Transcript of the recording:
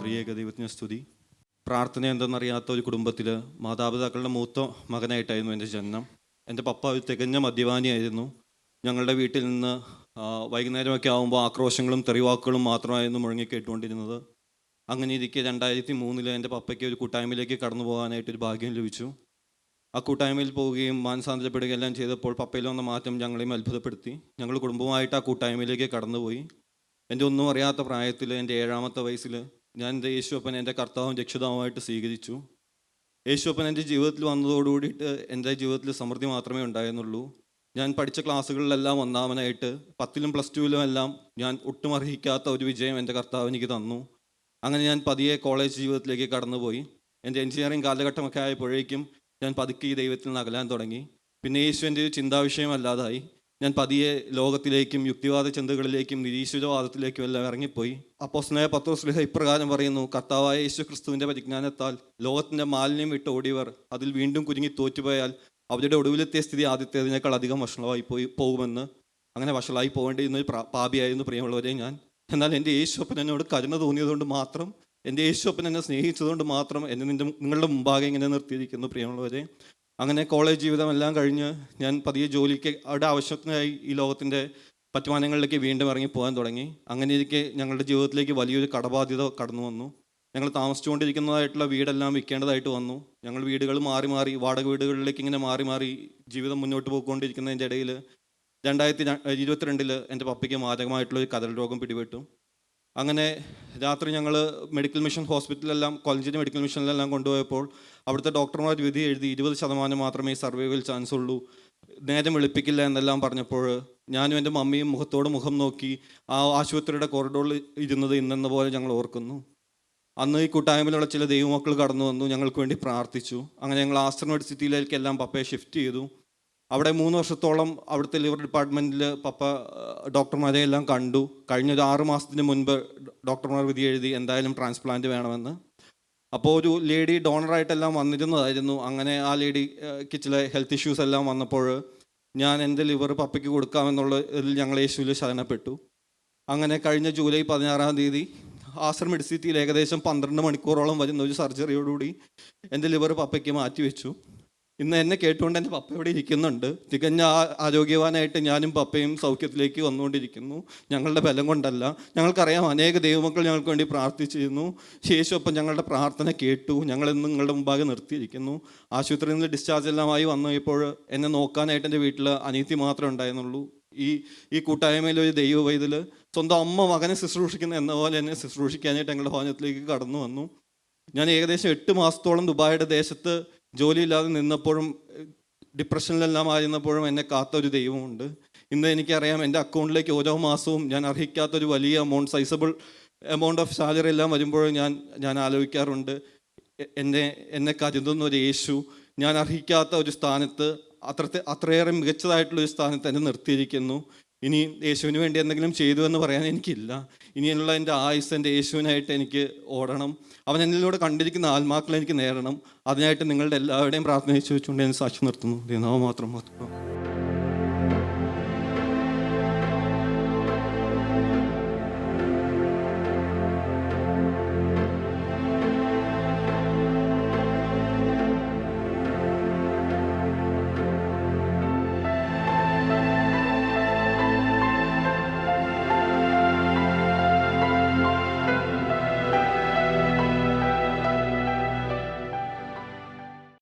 ത്രിയേക സ്തുതി പ്രാർത്ഥന എന്തെന്നറിയാത്ത ഒരു കുടുംബത്തിൽ മാതാപിതാക്കളുടെ മൂത്ത മകനായിട്ടായിരുന്നു എന്റെ ജനനം. എന്റെ പപ്പ ഒരു തികഞ്ഞ മദ്യപാനിയായിരുന്നു. ഞങ്ങളുടെ വീട്ടിൽ നിന്ന് വൈകുന്നേരമൊക്കെ ആകുമ്പോൾ ആക്രോശങ്ങളും തെറിവാക്കുകളും മാത്രമായിരുന്നു മുഴങ്ങി കേട്ടുകൊണ്ടിരുന്നത് അങ്ങനെ ഇരിക്കെ രണ്ടായിരത്തി മൂന്നിൽ എന്റെ പപ്പയ്ക്ക് ഒരു കൂട്ടായ്മയിലേക്ക് കടന്നു പോകാനായിട്ട് ഒരു ഭാഗ്യം ലഭിച്ചു. ആ കൂട്ടായ്മയിൽ പോവുകയും മാനസാന്തരപ്പെടുകയും എല്ലാം ചെയ്തപ്പോൾ പപ്പയിൽ വന്ന മാറ്റം ഞങ്ങളെയും അത്ഭുതപ്പെടുത്തി. ഞങ്ങൾ കുടുംബമായിട്ട് ആ കൂട്ടായ്മയിലേക്ക് കടന്നുപോയി. എന്റെ ഒന്നും അറിയാത്ത പ്രായത്തിൽ എന്റെ ഏഴാമത്തെ വയസ്സിൽ ഞാൻ എന്റെ യേശുപ്പൻ എന്റെ കർത്താവും രക്ഷിതാവുമായിട്ട് സ്വീകരിച്ചു. യേശുപ്പൻ എന്റെ ജീവിതത്തിൽ വന്നതോടുകൂടിയിട്ട് എന്റെ ജീവിതത്തിൽ സമൃദ്ധി മാത്രമേ ഉണ്ടായിരുന്നുള്ളൂ. ഞാൻ പഠിച്ച ക്ലാസ്സുകളിലെല്ലാം ഒന്നാമനായിട്ട് പത്തിലും പ്ലസ് ടുവിലും എല്ലാം ഞാൻ ഒട്ടും അർഹിക്കാത്ത ഒരു വിജയം എന്റെ കർത്താവ് എനിക്ക് തന്നു. അങ്ങനെ ഞാൻ പതിയെ കോളേജ് ജീവിതത്തിലേക്ക് കടന്നുപോയി. എന്റെ എഞ്ചിനീയറിംഗ് കാലഘട്ടമൊക്കെ ആയപ്പോഴേക്കും ഞാൻ പതുക്കെ ഈ ദൈവത്തിൽ നിന്ന് അകലാൻ തുടങ്ങി. പിന്നെ യേശു എന്റെ ഒരു ചിന്താവിഷയമല്ലാതായി ഞാൻ പതിയെ ലോകത്തിലേക്കും യുക്തിവാദ ചിന്തകളിലേക്കും നിരീശ്വരവാദത്തിലേക്കും എല്ലാം ഇറങ്ങിപ്പോയി. അപ്പോസ്നായ പത്രോസ്ലിഹ ഇപ്രകാരം പറയുന്നു കർത്താവായ യേശു ക്രിസ്തുവിന്റെ പരിജ്ഞാനത്താൽ ലോകത്തിന്റെ മാലിന്യം വിട്ട് ഓടിയവർ അതിൽ വീണ്ടും കുരുങ്ങി തോറ്റുപോയാൽ അവരുടെ ഒടുവിലെത്തിയ സ്ഥിതി ആദ്യത്തേതിനേക്കാൾ അധികം വഷളമായി പോയി പോകുമെന്ന് അങ്ങനെ വഷളായി പോകേണ്ടിയിരുന്ന പാപിയായിരുന്നു പ്രിയമുള്ളവരെ ഞാൻ. എന്നാൽ എന്റെ യേശുപ്പൻ എന്നോട് കരുണ തോന്നിയതുകൊണ്ട് മാത്രം എന്റെ യേശുപ്പൻ എന്നെ സ്നേഹിച്ചതുകൊണ്ട് മാത്രം എന്നെ നിന്റെ നിങ്ങളുടെ മുമ്പാകെ ഇങ്ങനെ നിർത്തിയിരിക്കുന്നു പ്രിയമുള്ളവരെ. അങ്ങനെ കോളേജ് ജീവിതമെല്ലാം കഴിഞ്ഞ് ഞാൻ പതിയെ ജോലിക്ക് അവിടെ ആവശ്യത്തിനായി ഈ ലോകത്തിന്റെ പറ്റുമാനങ്ങളിലേക്ക് വീണ്ടും ഇറങ്ങി പോകാൻ തുടങ്ങി. അങ്ങനെ ഇരിക്കെ ഞങ്ങളുടെ ജീവിതത്തിലേക്ക് വലിയൊരു കടബാധ്യത കടന്നു വന്നു. ഞങ്ങൾ താമസിച്ചുകൊണ്ടിരിക്കുന്നതായിട്ടുള്ള വീടെല്ലാം വിൽക്കേണ്ടതായിട്ട് വന്നു. ഞങ്ങൾ വീടുകൾ മാറി മാറി വാടക വീടുകളിലേക്ക് ഇങ്ങനെ മാറി മാറി ജീവിതം മുന്നോട്ട് പോയിക്കൊണ്ടിരിക്കുന്നതിന്റെ ഇടയിൽ രണ്ടായിരത്തി ഇരുപത്തിരണ്ടിൽ എന്റെ പപ്പയ്ക്ക് മാരകമായിട്ടുള്ള ഒരു കതൽ രോഗം പിടിപെട്ടു. അങ്ങനെ രാത്രി ഞങ്ങൾ മെഡിക്കൽ മിഷൻ ഹോസ്പിറ്റലിലെല്ലാം കൊല്ലഞ്ചേരി മെഡിക്കൽ മിഷനിലെല്ലാം കൊണ്ടുപോയപ്പോൾ അവിടുത്തെ ഡോക്ടർമാർ വിധി എഴുതി ഇരുപത് ശതമാനം മാത്രമേ സർവൈവൽ ചാൻസ് ഉള്ളൂ നേരം വെളുപ്പിക്കില്ല എന്നെല്ലാം പറഞ്ഞപ്പോൾ ഞാനും എന്റെ മമ്മിയും മുഖത്തോട് മുഖം നോക്കി ആ ആശുപത്രിയുടെ കോറിഡോറിൽ ഇരുന്നത് ഇന്നെന്ന പോലെ ഞങ്ങൾ ഓർക്കുന്നു. അന്ന് ഈ കൂട്ടായ്മയിലുള്ള ചില ദൈവമക്കൾ കടന്നു വന്നു ഞങ്ങൾക്ക് വേണ്ടി പ്രാർത്ഥിച്ചു. അങ്ങനെ ഞങ്ങൾ ആസ്റ്റർ സിറ്റിയിലേക്ക് എല്ലാം പപ്പയെ ഷിഫ്റ്റ് ചെയ്തു. അവിടെ മൂന്ന് വർഷത്തോളം അവിടുത്തെ ലിവർ ഡിപ്പാർട്ട്മെന്റിൽ പപ്പ ഡോക്ടർമാരെ എല്ലാം കണ്ടു. കഴിഞ്ഞ ഒരു ആറ് മാസത്തിന് മുൻപ് ഡോക്ടർമാർ വിധി എഴുതി എന്തായാലും ട്രാൻസ്പ്ലാന്റ് വേണമെന്ന്. അപ്പോൾ ഒരു ലേഡി ഡോണറായിട്ടെല്ലാം വന്നിരുന്നതായിരുന്നു. അങ്ങനെ ആ ലേഡിക്ക് ചില ഹെൽത്ത് ഇഷ്യൂസ് എല്ലാം വന്നപ്പോൾ ഞാൻ എന്റെ ലിവർ പപ്പയ്ക്ക് കൊടുക്കാമെന്നുള്ള ഇതിൽ ഞങ്ങൾ യേശുവിൽ ശരണപ്പെട്ടു. അങ്ങനെ കഴിഞ്ഞ ജൂലൈ പതിനാറാം തീയതി ആശ്ര മെഡിസിറ്റിയിൽ ഏകദേശം പന്ത്രണ്ട് മണിക്കൂറോളം വരുന്ന ഒരു സർജറിയോടുകൂടി എന്റെ ലിവർ പപ്പയ്ക്ക് മാറ്റിവെച്ചു ഇന്ന് എന്നെ കേട്ടുകൊണ്ട് എന്റെ പപ്പ ഇവിടെ ഇരിക്കുന്നുണ്ട്. തികഞ്ഞ ആരോഗ്യവാനായിട്ട് ഞാനും പപ്പയും സൗഖ്യത്തിലേക്ക് വന്നുകൊണ്ടിരിക്കുന്നു. ഞങ്ങളുടെ ബലം കൊണ്ടല്ല. ഞങ്ങൾക്കറിയാം അനേക ദൈവമക്കൾ ഞങ്ങൾക്ക് വേണ്ടി പ്രാർത്ഥിച്ചിരുന്നു. ശേഷം ഒപ്പം ഞങ്ങളുടെ പ്രാർത്ഥന കേട്ടു. ഞങ്ങളിന്ന് നിങ്ങളുടെ മുമ്പാകെ നിർത്തിയിരിക്കുന്നു. ആശുപത്രിയിൽ നിന്ന് ഡിസ്ചാർജ് എല്ലാമായി വന്നപ്പോൾ എന്നെ നോക്കാനായിട്ട് എന്റെ വീട്ടിൽ അനീതി മാത്രമേ ഉണ്ടായിരുന്നുള്ളൂ. ഈ ഈ കൂട്ടായ്മയിൽ ഒരു ദൈവ വൈതൽ സ്വന്തം അമ്മ മകനെ ശുശ്രൂഷിക്കുന്ന എന്ന പോലെ എന്നെ ശുശ്രൂഷിക്കാനായിട്ട് ഞങ്ങളുടെ ഭവനത്തിലേക്ക് കടന്നു വന്നു. ഞാൻ ഏകദേശം എട്ട് മാസത്തോളം ദുബായിയുടെ ദേശത്ത് ജോലിയില്ലാതെ നിന്നപ്പോഴും ഡിപ്രഷനിലെല്ലാം ആയിരുന്നപ്പോഴും എന്നെ കാത്ത ഒരു ദൈവമുണ്ട്. ഇന്ന് എനിക്കറിയാം എന്റെ അക്കൗണ്ടിലേക്ക് ഓരോ മാസവും ഞാൻ അർഹിക്കാത്തൊരു വലിയ amount sizeable amount of salary എല്ലാം വരുമ്പോഴും ഞാൻ ഞാൻ ആലോചിക്കാറുണ്ട്. എന്നെ എന്നെ കരുതുന്ന ഒരു യേശു ഞാൻ അർഹിക്കാത്ത ഒരു സ്ഥാനത്ത് അത്രത്തെ അത്രയേറെ മികച്ചതായിട്ടുള്ള ഒരു സ്ഥാനത്ത് എന്നെ നിർത്തിയിരിക്കുന്നു. ഇനി യേശുവിന് വേണ്ടി എന്തെങ്കിലും ചെയ്തു എന്ന് പറയാൻ എനിക്കില്ല. ഇനിയുള്ള എന്റെ ആയുസ് എന്റെ യേശുവിനായിട്ട് എനിക്ക് ഓടണം. അവൻ എന്നിലൂടെ കണ്ടിരിക്കുന്ന ആത്മാക്കളെ എനിക്ക് നേടണം അതിനായിട്ട് നിങ്ങളുടെ എല്ലാവരുടെയും പ്രാർത്ഥന ചോദിച്ചുകൊണ്ട് ഞാൻ സാക്ഷി നിർത്തുന്നു. ദൈവനാമം മാത്രം മാത്രം